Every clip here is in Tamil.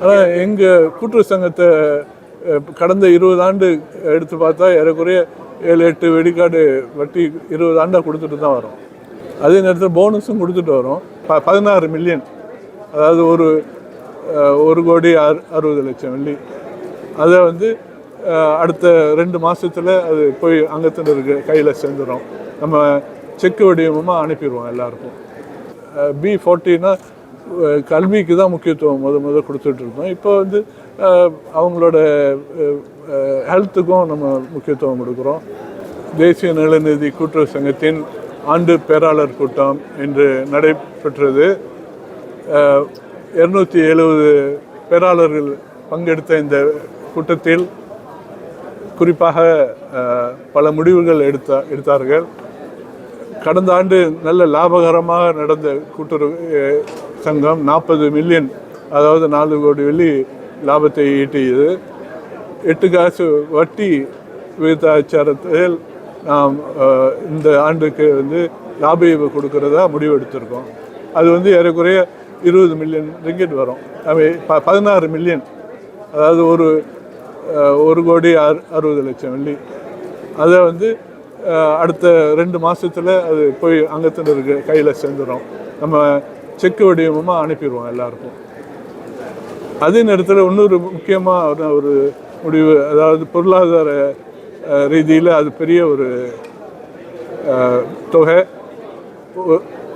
ஆனால் எங்கள் கூட்டுறவு சங்கத்தை கடந்த இருபது ஆண்டு எடுத்து பார்த்தா ஏறக்குறைய ஏழு எட்டு வெடிக்காடு வட்டி இருபது ஆண்டாக கொடுத்துட்டு தான் வரோம். அதே நேரத்தில் போனஸும் கொடுத்துட்டு வரோம். ப பதினாறு மில்லியன் அதாவது ஒரு ஒரு கோடி அறு அறுபது லட்சம் வெள்ளி. அதை வந்து அடுத்த ரெண்டு மாதத்தில் அது போய் அங்கத்தினருக்கு கையில் சேர்ந்துடும் நம்ம செக்கு வடிவமாக அனுப்பிடுவோம் எல்லாருக்கும். பி ஃபோர்ட்டின்னா கல்விக்கு தான் முக்கியத்துவம் முத முத கொடுத்துட்ருக்கோம் இப்போ வந்து அவங்களோட ஹெல்த்துக்கும் நம்ம முக்கியத்துவம் கொடுக்குறோம். தேசிய நலநிதி கூட்டுறவு சங்கத்தின் ஆண்டு பேராளர் கூட்டம் இன்று நடைபெற்றது. இருநூற்றி எழுபது பேராளர்கள் பங்கெடுத்த இந்த கூட்டத்தில் குறிப்பாக பல முடிவுகள் எடுத்த எடுத்தார்கள். கடந்த ஆண்டு நல்ல லாபகரமாக நடந்த கூட்டுறவு சங்கம் நாற்பது மில்லியன் அதாவது நாலு கோடி வெள்ளி லாபத்தை ஈட்டியது. எட்டு காசு வட்டி விகிதாச்சாரத்தில் நாம் இந்த ஆண்டுக்கு வந்து லாப ஈவு கொடுக்கறதா முடிவெடுத்திருக்கோம். அது வந்து ஏறக்குறைய இருபது மில்லியன் ரிங்கெட் வரும். ப பதினாறு மில்லியன் அதாவது ஒரு ஒரு கோடி அறு அறுபது லட்சம் வெள்ளி. அதை வந்து அடுத்த ரெண்டு மாதத்தில் அது போய் அங்கத்தினருக்கு கையில் சேர்ந்துடும் நம்ம செக்கு வடிவமாக அனுப்பிடுவோம் எல்லாருக்கும். அதே நேரத்தில் இன்னொரு முக்கியமான ஒரு முடிவு அதாவது பொருளாதார ரீதியில் அது பெரிய ஒரு தொகை.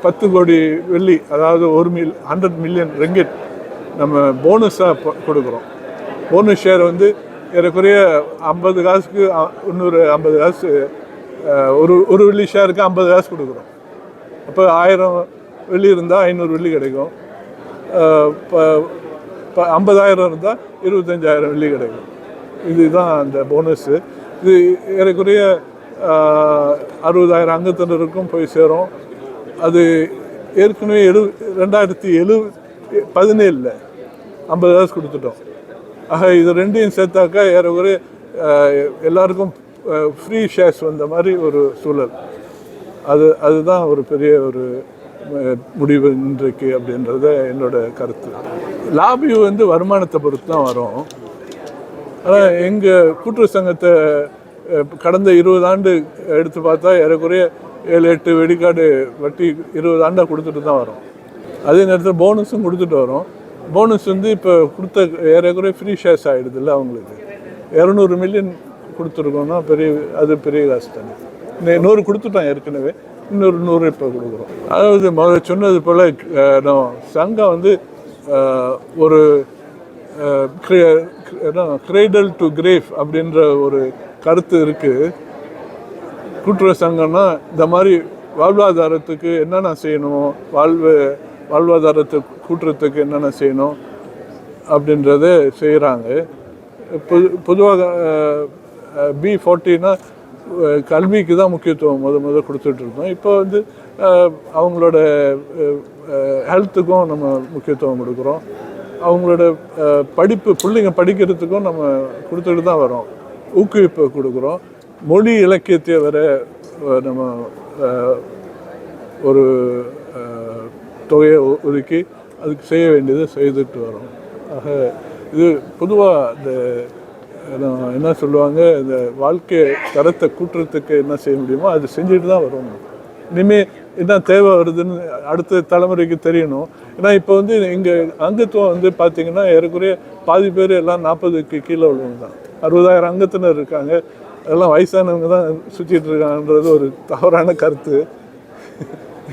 பத்து கோடி வெள்ளி அதாவது ஒரு மில் ஹண்ட்ரட் மில்லியன் ரெங்கெட் நம்ம போனஸாக கொடுக்குறோம். போனஸ் ஷேர் வந்து ஏறக்குறைய ஐம்பது காசுக்கு இன்னொரு ஐம்பது காசு ஒரு ஒரு வெள்ளி ஷேருக்கு ஐம்பது காசு கொடுக்குறோம். அப்போ ஆயிரம் வெள்ளி இருந்தால் ஐநூறு வெள்ளி கிடைக்கும். இப்போ ப- ஐம்பதாயிரம் இருந்தால் இருபத்தஞ்சாயிரம் வெள்ளி கிடைக்கும். இதுதான் அந்த போனஸ்ஸு இது ஏறக்குறைய அறுபதாயிரம் அங்கத்தினருக்கும் போய் சேரும். அது ஏற்கனவே எழு ரெண்டாயிரத்தி எழு பதினேழில் ஐம்பது காசு கொடுத்துட்டோம். ஆக இது ரெண்டையும் சேர்த்தாக்கா ஏறக்குறைய எல்லாருக்கும் ஃப்ரீ ஷேர்ஸ் வந்த மாதிரி ஒரு சூழல். அது அதுதான் ஒரு பெரிய ஒரு முடிவு இன்றைக்கு அப்படின்றத என்னோட கருத்து. லாபி வந்து வருமானத்தை பொறுத்து தான் வரும். ஆனால் எங்கள் கூட்டுறவு சங்கத்தை கடந்த இருபது ஆண்டு எடுத்து பார்த்தா ஏறக்குறைய ஏழு எட்டு வெடிக்காடு வட்டி இருபது ஆண்டாக கொடுத்துட்டு தான் வரும். அதே நேரத்தில் போனஸும் கொடுத்துட்டு வரோம். போனஸ் வந்து இப்போ கொடுத்த ஏறக்குறைய ஃப்ரீ ஷேர்ஸ் ஆகிடுதுல்ல அவங்களுக்கு. இரநூறு மில்லியன் கொடுத்துருக்கோன்னா பெரிய அது பெரிய காசு தானே. நூறு கொடுத்துட்டோம் ஏற்கனவே இன்னொரு நூறு இப்போ கொடுக்குறோம். அதாவது முதல்ல சொன்னது போல் நான் சங்கம் வந்து ஒரு கிரேடல் டு கிரேஃப் அப்படின்ற ஒரு கருத்து இருக்குது கூட்டுறவு சங்கம்னா இந்த மாதிரி வாழ்வாதாரத்துக்கு என்னென்ன செய்யணும் வாழ்வு வாழ்வாதாரத்தை கூட்டுறதுக்கு என்னென்ன செய்யணும் அப்படின்றத செய்கிறாங்க பொது பொதுவாக பி ஃபார்ட்டினா கல்விக்கு தான் முக்கியத்துவம் முத முத கொடுத்துட்டு இருந்தோம் இப்போ வந்து அவங்களோட ஹெல்த்துக்கும் நம்ம முக்கியத்துவம் கொடுக்குறோம். அவங்களோட படிப்பு பிள்ளைங்க படிக்கிறதுக்கும் நம்ம கொடுத்துட்டு தான் வரோம். ஊக்குவிப்பு கொடுக்குறோம். மொழி இலக்கியத்தை வர நம்ம ஒரு தொகையை ஒதுக்கி அதுக்கு செய்ய வேண்டியதை செய்துட்டு வரோம். ஆக இது பொதுவாக இந்த என்ன சொல்லுவாங்க இந்த வாழ்க்கை தரத்தை கூட்டுறதுக்கு என்ன செய்ய முடியுமோ அது செஞ்சுட்டு தான் வரும் இனிமேல் என்ன தேவை வருதுன்னு அடுத்த தலைமுறைக்கு தெரியணும். ஏன்னா இப்போ வந்து இங்கே அங்கத்துவம் வந்து பார்த்தீங்கன்னா ஏறக்குறைய பாதி பேர் எல்லாம் நாற்பதுக்கு கீழே உள்ளவங்க தான். அறுபதாயிரம் அங்கத்தினர் இருக்காங்க. அதெல்லாம் வயசானவங்க தான் சுற்றிட்டு இருக்காங்கன்றது ஒரு தவறான கருத்து.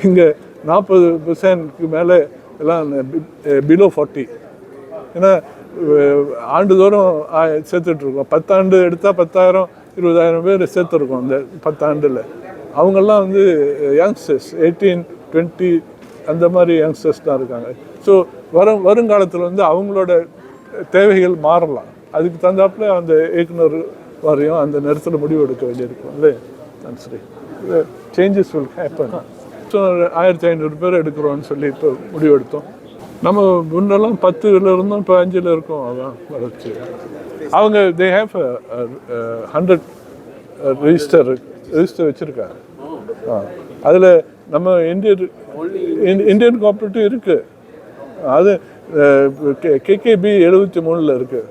இங்கே நாற்பது பர்சன்ட்க்கு மேலே எல்லாம் பிலோ ஃபார்ட்டி ஏன்னா ஆண்டுதோறும் சேர்த்துட்ருக்கோம். பத்தாண்டு எடுத்தால் பத்தாயிரம் இருபதாயிரம் பேர் சேர்த்துருக்கோம் அந்த பத்தாண்டில். அவங்கெல்லாம் வந்து யங்ஸ்டர்ஸ் எயிட்டீன் டுவெண்ட்டி அந்த மாதிரி யங்ஸ்டர்ஸ் தான் இருக்காங்க. ஸோ வரும் வருங்காலத்தில் வந்து அவங்களோட தேவைகள் மாறலாம். அதுக்கு தகுந்தாப்புல அந்த இயக்குனர் வரையும் அந்த நேரத்தில் முடிவு எடுக்க வேண்டியிருக்கும். இல்லையா? சரி சேஞ்சஸ் வில் ஹேப்பன் ஸோ ஆயிரத்தி ஐநூறு பேர் எடுக்கிறோம்னு சொல்லி இப்போ முடிவு எடுத்தோம். நம்ம முன்னெல்லாம் பத்துல இருந்தோம் இப்போ அஞ்சில் இருக்கோம். அதான் வளர்ச்சி. அவங்க they have hundred register register வச்சுருக்காங்க. ஆ. அதில் நம்ம இந்தியன் இந்தியன் கோஆப்ரேட்டிவ் இருக்குது அது கேகேபி எழுபத்தி மூணில் இருக்குது